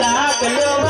डाक लो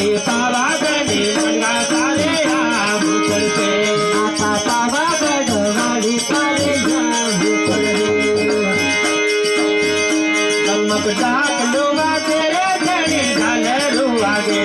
सारे पावा गढ़े गंगा सारे राम चल पे आपा पावा गढ़ो गाड़ी सारे राम चल पे कमक डाक लूँगा तेरे घरे घाले रू आगे